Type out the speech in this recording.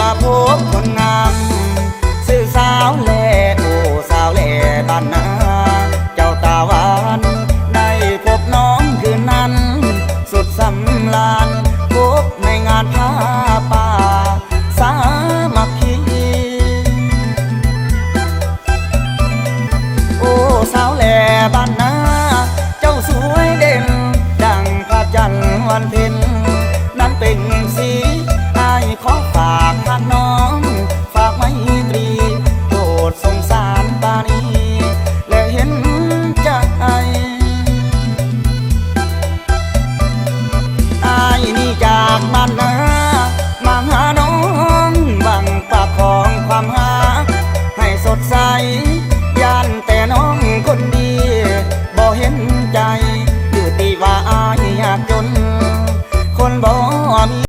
มาพบคนงามสื่อสาวแลโอ้สาวแลบ้านนาเจ้าตาหวานได้พบน้องคืนนั้น สุดสำลานพบในงานผ้าป่า สามัคคีโอ้สาวแลบ้านนาเจ้าสวยเด่น ดังพระจันทร์วันเพ็ญนั้นเป็น จากบ้านนามาหาน้องบังปากของความหา ให้สดใสย่านแต่น้องคนดีบ่เห็นใจ อยู่ตีว่าอายยากจน คนบ่